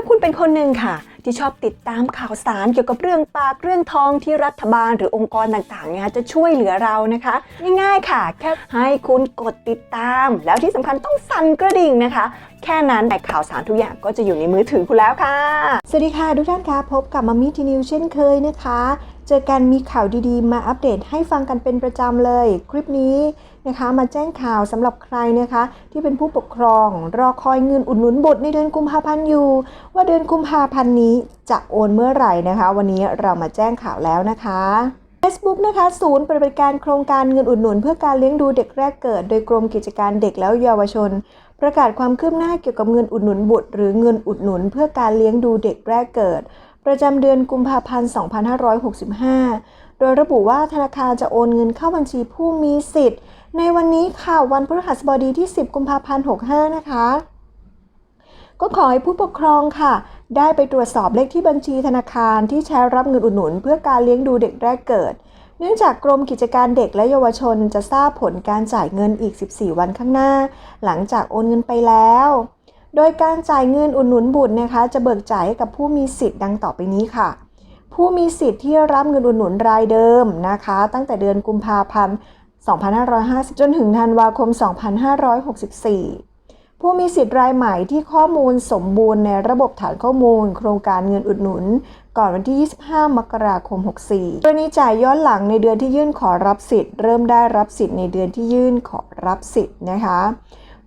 าคุณเป็นคนหนึ่งค่ะ ที่ชอบติดตามข่าวสารเกี่ยวกับเรื่องปากเรื่องทองที่รัฐบาลหรือองค์กรต่างๆเนี่ยจะช่วยเหลือเรานะคะ ง่ายๆค่ะ แค่ให้คุณกดติดตาม แล้วที่สำคัญต้องสั่นกระดิ่งนะคะ แค่นั้นแต่ข่าวสารทุกอย่างก็จะอยู่ในมือถือคุณแล้วค่ะ สวัสดีค่ะทุกท่านคะพบกับมัมมี่ทีนิวเช่นเคยนะคะ เจอกันมีข่าวดีๆ มาอัปเดตให้ฟังกันเป็นประจำเลย คลิปนี้นะคะมาแจ้งข่าวสำหรับใครนะคะ ที่เป็นผู้ปกครอง รอคอยเงินอุดหนุนบุตรในเดือนกุมภาพันธ์อยู่ ว่าเดือนกุมภาพันธ์นี้จะโอนเมื่อไหร่นะคะ วันนี้เรามาแจ้งข่าวแล้วนะคะ Facebook นะคะศูนย์ปฏิบัติการโครงการเงินอุดหนุน เพื่อการเลี้ยงดูเด็กแรกเกิด โดยกรมกิจการเด็กแล้วเยาวชน ประกาศความคืบหน้าเกี่ยวกับเงินอุดหนุนบุตร หรือเงินอุดหนุน เพื่อการเลี้ยงดูเด็กแรกเกิด ประจำเดือนกุมภาพันธ์ 2565 โดยระบุว่าธนาคารจะโอนเงินเข้าบัญชีผู้มีสิทธิ์ ในวันนี้ค่ะวันพฤหัสบดีที่ 10 กุมภาพันธ์ 65 นะคะ ก็ขอให้ผู้ปกครองค่ะ ได้ไปตรวจสอบเลขที่บัญชีธนาคารที่ใช้รับเงินอุดหนุน เพื่อการเลี้ยงดูเด็กแรกเกิด เนื่องจากกรมกิจการเด็กและเยาวชนจะทราบผลการจ่ายเงินอีก 14 วันข้างหน้า หลังจากโอนเงินไปแล้ว โดยการจ่ายเงินอุดหนุนบุตรนะคะ จะเบิกจ่ายให้กับผู้มีสิทธิ์ดังต่อไปนี้ค่ะ ผู้มีสิทธิ์ที่รับเงินอุดหนุนรายเดิมนะคะ ตั้งแต่เดือนกุมภาพันธ์ 2550 จนถึงธันวาคม 2564 ผู้มีสิทธิ์รายใหม่ที่ข้อมูลสมบูรณ์ในระบบฐานข้อมูล โครงการเงินอุดหนุน ก่อนวันที่ 25 มกราคม 64 กรณีจ่ายย้อนหลังในเดือนที่ยื่นขอรับสิทธิ์ เริ่มได้รับสิทธิ์ในเดือนที่ยื่นขอรับสิทธิ์นะคะ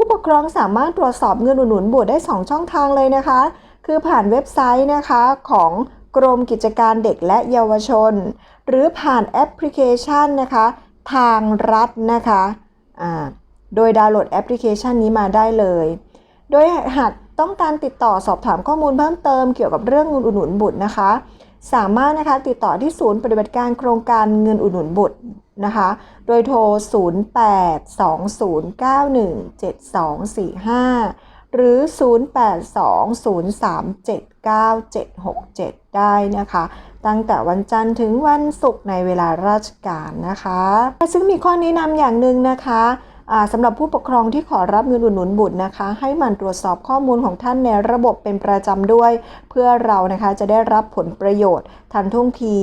ผู้ปกครองสามารถตรวจสอบเงินอุดหนุนบุตรได้ 2 ช่องทางเลยนะคะ คือผ่านเว็บไซต์นะคะของกรมกิจการเด็กและเยาวชน หรือผ่านแอปพลิเคชันนะคะ ทางรัฐนะคะอ่าโดยดาวน์โหลดแอปพลิเคชันนี้มาได้เลย โดยหากต้องการติดต่อสอบถามข้อมูลเพิ่มเติมเกี่ยวกับเรื่องเงินอุดหนุนบุตรนะคะ สามารถนะคะติดต่อที่ศูนย์ปฏิบัติการโครงการเงินอุดหนุนบุตรนะคะ โดยโทร 0820917245 หรือ 0820379767 ได้นะคะ ตั้งแต่วันจันทร์ถึงวันศุกร์ในเวลาราชการนะคะ ซึ่งมีข้อแนะนำอย่างหนึ่งนะคะ สำหรับผู้ปกครองที่ขอรับเงินอุดหนุนบุตรนะคะ ให้มันตรวจสอบข้อมูลของท่านในระบบเป็นประจำด้วย เพื่อเรานะคะจะได้รับผลประโยชน์ ทันท่วงที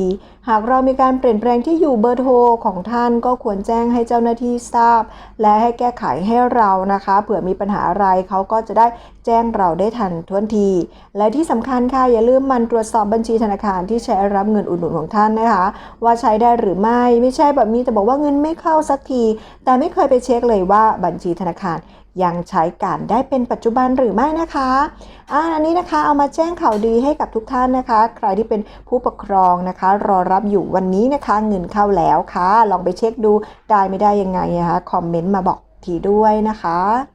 หากเรามีการเปลี่ยนแปลงที่อยู่เบอร์โทรของท่านก็ควรแจ้งให้เจ้าหน้าที่ทราบ และให้แก้ไขให้เรานะคะ เผื่อมีปัญหาอะไรเขาก็จะได้แจ้งเราได้ทันท่วงที และที่สำคัญค่ะอย่าลืมมันตรวจสอบบัญชีธนาคารที่ใช้รับเงินอุดหนุนของท่านนะคะ ว่าใช้ได้หรือไม่ไม่ใช่แบบมีแต่บอกว่าเงินไม่เข้าสักที แต่ไม่เคยไปเช็คเลยว่าบัญชีธนาคารยังใช้การได้เป็นปัจจุบันหรือไม่นะคะอ่าอันนี้นะคะเอามาแจ้งข่าวดีให้กับทุกท่านนะคะ ใครที่เป็นผู้ปกครองนะคะ รอรับอยู่วันนี้นะคะ เงินเข้าแล้วค่ะ ลองไปเช็คดูได้ไม่ได้ยังไงนะคะคอมเมนต์มาบอกทีด้วยนะคะ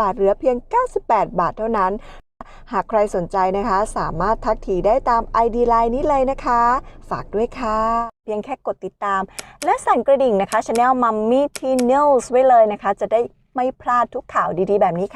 บาทเหลือเพียง 98 บาทเท่านั้น หากใครสนใจนะคะ สามารถทักทีได้ตาม ID Line นี้เลยนะคะ ฝากด้วยค่ะ เพียงแค่กดติดตาม และสั่นกระดิ่งนะคะช anel Mummy t News ไว้เลยนะคะ จะได้ไม่พลาดทุกข่าวดีๆ แบบนี้ค่ะ